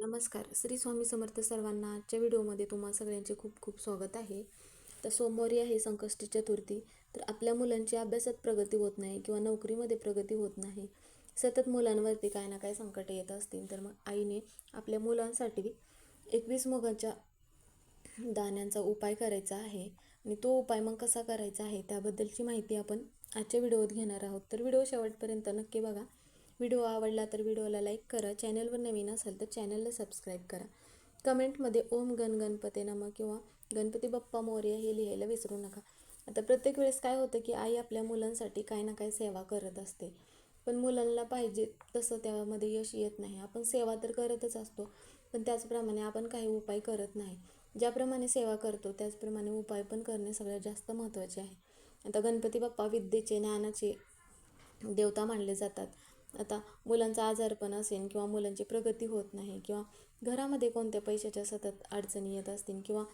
नमस्कार. श्री स्वामी समर्थ सर्वांना आजच्या व्हिडिओमध्ये तुम्हा सगळ्यांचे खूप खूप स्वागत आहे. तर सोमवारी आहे संकष्टी चतुर्थी. तर आपल्या मुलांची अभ्यासात प्रगती होत नाही किंवा नोकरीमध्ये प्रगती होत नाही. सतत मुलांवरती काय ना काय संकट येत असतील. तर मग आईने आपल्या मुलांसाठी एकवीस मुगाच्या दाण्यांचा उपाय करायचा आहे. आणि तो उपाय मग कसा करायचा आहे त्याबद्दलची माहिती आपण आजच्या व्हिडिओत घेणार आहोत. तर व्हिडिओ शेवटपर्यंत नक्की बघा. व्हिडिओ आवडला तर व्हिडिओला लाईक करा. चॅनलवर नवीन असाल तर चॅनलला सबस्क्राईब करा. कमेंटमध्ये ओम गण गणपते नम किंवा गणपती बाप्पा मोर्या हे लिहायला विसरू नका. आता प्रत्येक वेळेस काय होतं की आई आपल्या मुलांसाठी काही ना काही सेवा करत असते. पण मुलांना पाहिजे तसं त्यामध्ये यश येत नाही. आपण सेवा तर करतच असतो पण त्याचप्रमाणे आपण काही उपाय करत नाही. ज्याप्रमाणे सेवा करतो त्याचप्रमाणे उपाय पण करणे सगळ्यात जास्त महत्त्वाचे आहे. आता गणपती बाप्पा विद्येचे ज्ञानाचे देवता मानले जातात. आता मुलांचा आजारपण असेल किंवा मुलांची प्रगती होत नाही किंवा घरामध्ये कोणत्या पैशाच्या सतत अडचणी येत असतील किंवा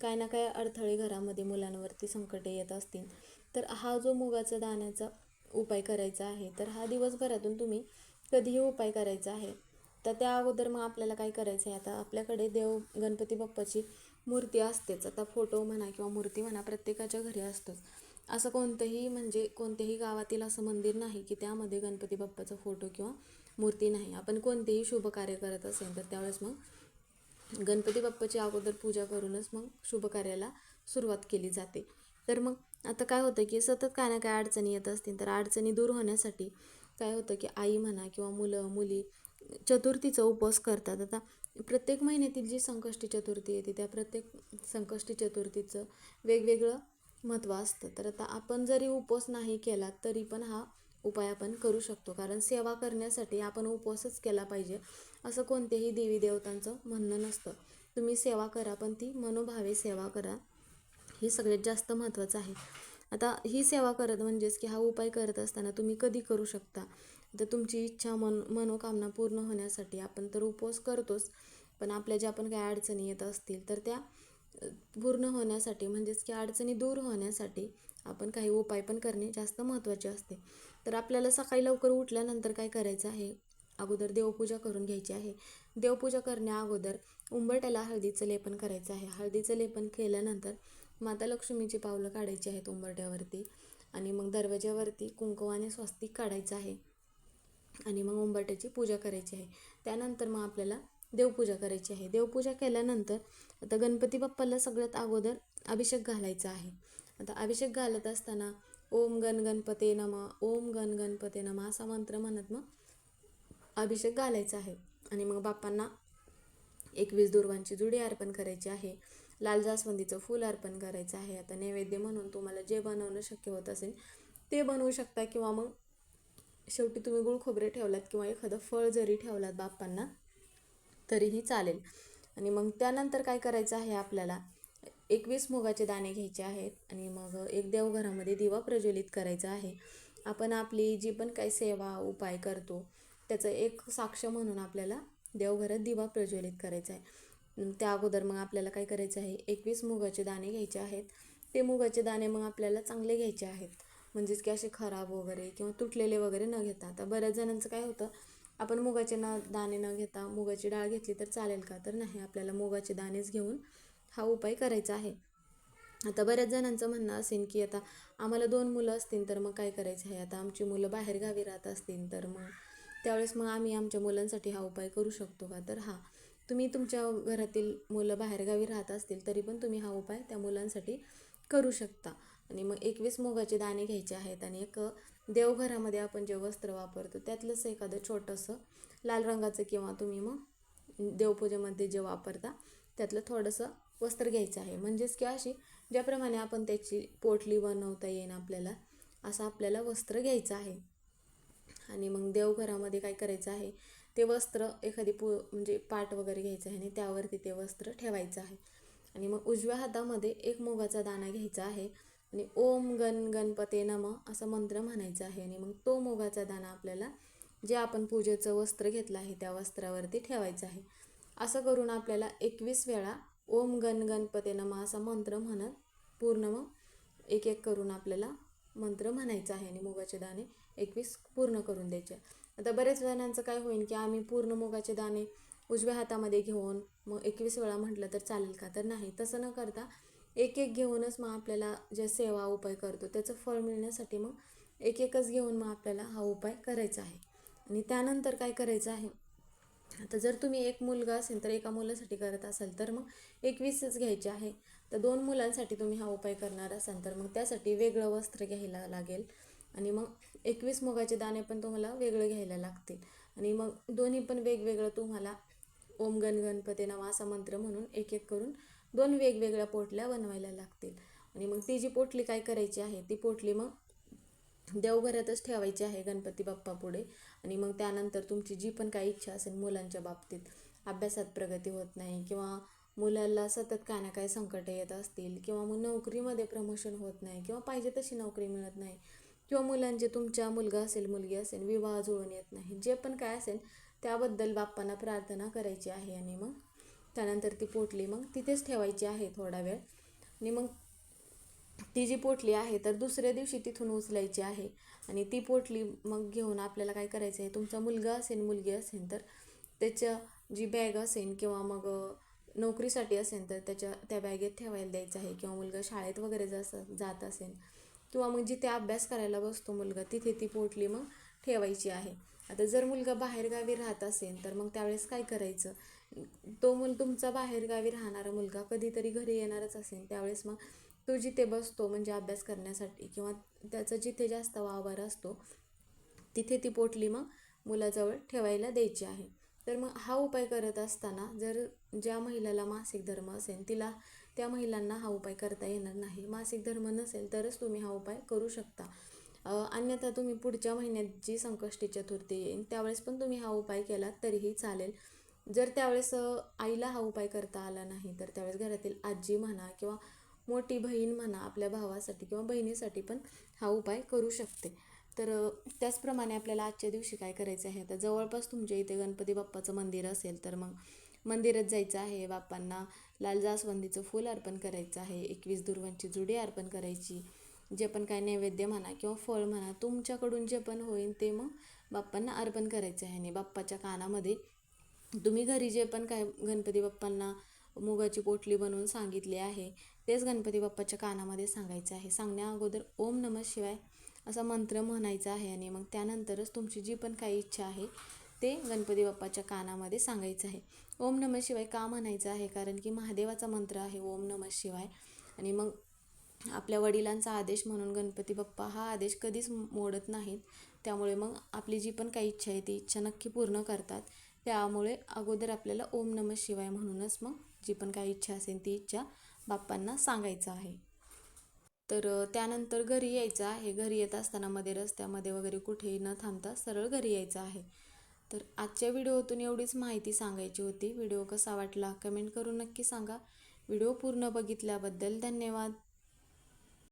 काय ना काय अडथळे घरामध्ये मुलांवरती संकटे येत असतील तर हा जो मुगाचा दाण्याचा उपाय करायचा आहे तर हा दिवसभरातून तुम्ही कधीही उपाय करायचा आहे. तर त्या अगोदर मग आपल्याला काय करायचं आहे आता आपल्याकडे देव गणपती बाप्पाची मूर्ती असतेच. आता फोटो म्हणा किंवा मूर्ती म्हणा प्रत्येकाच्या घरी असतोच. असं कोणतंही म्हणजे कोणत्याही गावातील असं मंदिर नाही की त्यामध्ये गणपती बाप्पाचा फोटो किंवा मूर्ती नाही. आपण कोणतेही शुभ कार्य करत असेल तर त्यावेळेस मग गणपती बाप्पाची अगोदर पूजा करूनच मग शुभ कार्याला सुरुवात केली जाते. तर मग आता काय होतं की सतत काय ना काय अडचणी येत असतील तर अडचणी दूर होण्यासाठी काय होतं की आई म्हणा किंवा मुलं मुली चतुर्थीचा उपवास करतात. आता प्रत्येक महिन्यातील जी संकष्टी चतुर्थी येते त्या प्रत्येक संकष्टी चतुर्थीचं वेगवेगळं महत्त्व असतं. तर आता आपण जरी उपवास नाही केला तरी पण हा उपाय आपण करू शकतो. कारण सेवा करण्यासाठी आपण उपवासच केला पाहिजे असं कोणत्याही देवी देवतांचं म्हणणं नसतं. तुम्ही सेवा करा पण ती मनोभावे सेवा करा. हे सगळ्यात जास्त महत्त्वाचं आहे. आता ही सेवा करत म्हणजेच की हा उपाय करत असताना तुम्ही कधी करू शकता? तर तुमची इच्छा मन मनोकामना पूर्ण होण्यासाठी आपण तर उपवास करतोच. पण आपल्या ज्या पण काही अडचणी येत असतील तर त्या पूर्ण होण्यासाठी म्हणजेच की अडचणी दूर होण्यासाठी आपण काही उपाय पण करणे जास्त महत्त्वाचे असते. तर आपल्याला सकाळी लवकर उठल्यानंतर काय करायचं आहे? अगोदर देवपूजा करून घ्यायची आहे. देवपूजा करण्या अगोदर उंबरट्याला हळदीचं लेपन करायचं आहे. हळदीचं लेपन केल्यानंतर माता लक्ष्मीची पावलं काढायची आहेत उंबरट्यावरती आणि मग दरवाज्यावरती कुंकवाने स्वस्तिक काढायचं आहे आणि मग उंबरट्याची पूजा करायची आहे. त्यानंतर मग आपल्याला देवपूजा करायची आहे. देवपूजा केल्यानंतर आता गणपती बाप्पाला सगळ्यात अगोदर अभिषेक घालायचा आहे. आता अभिषेक घालत असताना ओम गण गणपते नम ओम गण गणपते नम असा मंत्र म्हणत मग अभिषेक घालायचा आहे. आणि मग बाप्पांना एकवीस दुर्वांची जुडी अर्पण करायची आहे. लाल जास्वंदीचं फूल अर्पण करायचं आहे. आता नैवेद्य म्हणून तुम्हाला जे बनवणं शक्य होत असेल ते बनवू शकता किंवा मग शेवटी तुम्ही गुळ खोबरे ठेवलात किंवा एखादं फळ जरी ठेवलात बाप्पांना तरीही चालेल. आणि मग त्यानंतर काय करायचं आहे आपल्याला? एकवीस मुगाचे दाणे घ्यायचे आहेत आणि मग एक देवघरामध्ये दिवा प्रज्वलित करायचा आहे. आपण आपली जी पण काही सेवा उपाय करतो त्याचं एक साक्ष म्हणून आपल्याला देवघरात दिवा प्रज्वलित करायचा आहे. त्या अगोदर मग आपल्याला काय करायचं आहे? एकवीस मुगाचे दाणे घ्यायचे आहेत. ते मुगाचे दाणे मग आपल्याला चांगले घ्यायचे आहेत. म्हणजेच की असे खराब वगैरे किंवा तुटलेले वगैरे न घेता. आता बऱ्याच जणांचं काय होतं? आपण मुगाचे ना दाणे न घेता मुगाची डाळ घेतली तर चालेल का? तर नाही आपल्याला मुगाचे दाणेच घेऊन हा उपाय करायचा आहे. आता बऱ्याच जणांचं म्हणणं असेल की आता आम्हाला दोन मुलं असतील तर मग काय करायचं आहे? आता आमची मुलं बाहेरगावी राहत असतील तर मग त्यावेळेस मग आम्ही आमच्या मुलांसाठी हा उपाय करू शकतो का? तर हा तुम्ही तुमच्या घरातील मुलं बाहेरगावी राहत असतील तरी पण तुम्ही हा उपाय त्या मुलांसाठी करू शकता. आणि मग एकवीस मुगाचे दाणे घ्यायचे आहेत आणि एक देवघरामध्ये आपण जे वस्त्र वापरतो त्यातलंच एखादं छोटंसं लाल रंगाचं किंवा तुम्ही मग देवपूजेमध्ये जे वापरता त्यातलं थोडंसं वस्त्र घ्यायचं आहे. म्हणजेच की अशी ज्याप्रमाणे आपण त्याची पोटली बनवता येईन आपल्याला असं आपल्याला वस्त्र घ्यायचं आहे. आणि मग देवघरामध्ये काय करायचं आहे ते वस्त्र एखादी पु म्हणजे पाट वगैरे घ्यायचं आहे आणि त्यावरती ते वस्त्र ठेवायचं आहे. आणि मग उजव्या हातामध्ये एक मुगाचा दाणा घ्यायचा आहे. आणि ओम गण गणपते नम असं मंत्र म्हणायचं आहे. आणि मग तो मुगाचा दाणा आपल्याला जे आपण पूजेचं वस्त्र घेतलं आहे त्या वस्त्रावरती ठेवायचं आहे. असं करून आपल्याला एकवीस वेळा ओम गण गणपते नम असा मंत्र म्हणत पूर्ण मग एक एक करून आपल्याला मंत्र म्हणायचा आहे. आणि मुगाचे दाणे एकवीस पूर्ण करून द्यायचे. आता बरेच जणांचं काय होईल की आम्ही पूर्ण मुगाचे दाणे उजव्या हातामध्ये घेऊन मग एकवीस वेळा म्हटलं तर चालेल का? तर नाही. तसं न करता एक एक घेऊनच मग आपल्याला जे सेवा उपाय करतो त्याचं फळ मिळण्यासाठी मग एक एकच घेऊन मग आपल्याला हा उपाय करायचा आहे. आणि त्यानंतर काय करायचं आहे? आता जर तुम्ही एक मुलगा असेल तर एका मुलासाठी करत असाल तर मग एकवीसच घ्यायचे आहे. तर दोन मुलांसाठी तुम्ही हा उपाय करणार असाल तर मग त्यासाठी वेगळं वस्त्र घ्यायला लागेल. आणि मग एकवीस मुगाचे दाणे पण तुम्हाला वेगळं घ्यायला लागतील. आणि मग दोन्ही पण वेगवेगळं तुम्हाला ओम गण गणपती नावा असा मंत्र म्हणून एक एक करून दोन वेगवेगळ्या पोटल्या बनवायला लागतील. आणि मग ती जी पोटली काय करायची आहे ती पोटली मग देवघरातच ठेवायची आहे गणपती बाप्पा पुढे. आणि मग त्यानंतर तुमची जी पण काही इच्छा असेल मुलांच्या बाबतीत अभ्यासात प्रगती होत नाही किंवा मुलाला सतत काय ना काय संकट येत असतील किंवा मग नोकरीमध्ये प्रमोशन होत नाही किंवा पाहिजे तशी नोकरी मिळत नाही किंवा मुलांचे तुमच्या मुलगा असेल मुलगी असेल विवाह जुळून येत नाही. जे पण काय असेल त्याबद्दल बाप्पांना प्रार्थना करायची आहे आणि मग त्यानंतर ती पोटली मग तिथेच ठेवायची आहे थोडा वेळ. आणि मग ती जी पोटली आहे तर दुसऱ्या दिवशी तिथून उचलायची आहे. आणि ती पोटली मग घेऊन आपल्याला काय करायचं आहे तुमचा मुलगा असेल मुलगी असेल तर त्याच्या जी बॅग असेल किंवा मग नोकरीसाठी असेल तर त्याच्या त्या बॅगेत ठेवायला द्यायचं आहे. किंवा मुलगा शाळेत वगैरे जस जात असेल किंवा मग जिथे अभ्यास करायला बसतो मुलगा तिथे ती पोटली मग ठेवायची आहे. आता जर मुलगा बाहेरगावी राहत असेल तर मग त्यावेळेस काय करायचं? तो मुल तुमचा बाहेरगावी राहणारा मुलगा कधीतरी घरी येणारच असेल त्यावेळेस मग तो जिथे बसतो म्हणजे अभ्यास करण्यासाठी किंवा त्याचा जिथे जास्त वावर असतो तिथे ती पोटली मग मुलाजवळ ठेवायला द्यायची आहे. तर मग हा उपाय करत असताना जर ज्या महिलाला मासिक धर्म असेल तिला त्या महिलांना हा उपाय करता येणार नाही. मासिक धर्म नसेल तरच तुम्ही हा उपाय करू शकता. अन्यथा तुम्ही पुढच्या महिन्यात जी संकष्टी चतुर्थी येईल त्यावेळेस पण तुम्ही हा उपाय केला तरीही चालेल. जर त्यावेळेस आईला हा उपाय करता आला नाही तर त्यावेळेस घरातील आजी म्हणा किंवा मोठी बहीण म्हणा आपल्या भावासाठी किंवा बहिणीसाठी पण हा उपाय करू शकते. तर त्याचप्रमाणे आपल्याला आजच्या दिवशी काय करायचं आहे? तर जवळपास तुमच्या इथे गणपती बाप्पाचं मंदिर असेल तर मग मंदिरात जायचं आहे. बाप्पांना लाल जास्वंदीचं फूल अर्पण करायचं आहे. एकवीस दुर्वांची जुडी अर्पण करायची. जे पण काय नैवेद्य म्हणा किंवा फळ म्हणा तुमच्याकडून जे पण होईल ते मग बाप्पांना अर्पण करायचं आहे. आणि बाप्पाच्या कानामध्ये तुम्ही घरी जे पण काय गणपती बाप्पांना मुगाची पोटली बनवून सांगितली आहे तेच गणपती बाप्पाच्या कानामध्ये सांगायचं आहे. सांगण्या अगोदर ओम नमः शिवाय असा मंत्र म्हणायचा आहे आणि मग त्यानंतरच तुमची जी पण काही इच्छा आहे ते गणपती बाप्पाच्या कानामध्ये सांगायचं आहे. ओम नमः शिवाय का म्हणायचं आहे? कारण की महादेवाचा मंत्र आहे ओम नमः शिवाय. आणि मग आपल्या वडिलांचा आदेश म्हणून गणपती बाप्पा हा आदेश कधीच मोडत नाहीत. त्यामुळे मग आपली जी पण काही इच्छा आहे ती इच्छा नक्की पूर्ण करतात. त्यामुळे अगोदर आपल्याला ओम नमः शिवाय म्हणूनच मग जी पण काही इच्छा असेल ती इच्छा बाप्पांना सांगायचं आहे. तर त्यानंतर घरी यायचं आहे. घरी येत असताना मध्ये रस्त्यामध्ये वगैरे कुठेही न थांबता सरळ घरी यायचं आहे. तर आजच्या व्हिडिओतून एवढीच माहिती सांगायची होती. व्हिडिओ कसा वाटला कमेंट करून नक्की सांगा. व्हिडिओ पूर्ण बघितल्याबद्दल धन्यवाद.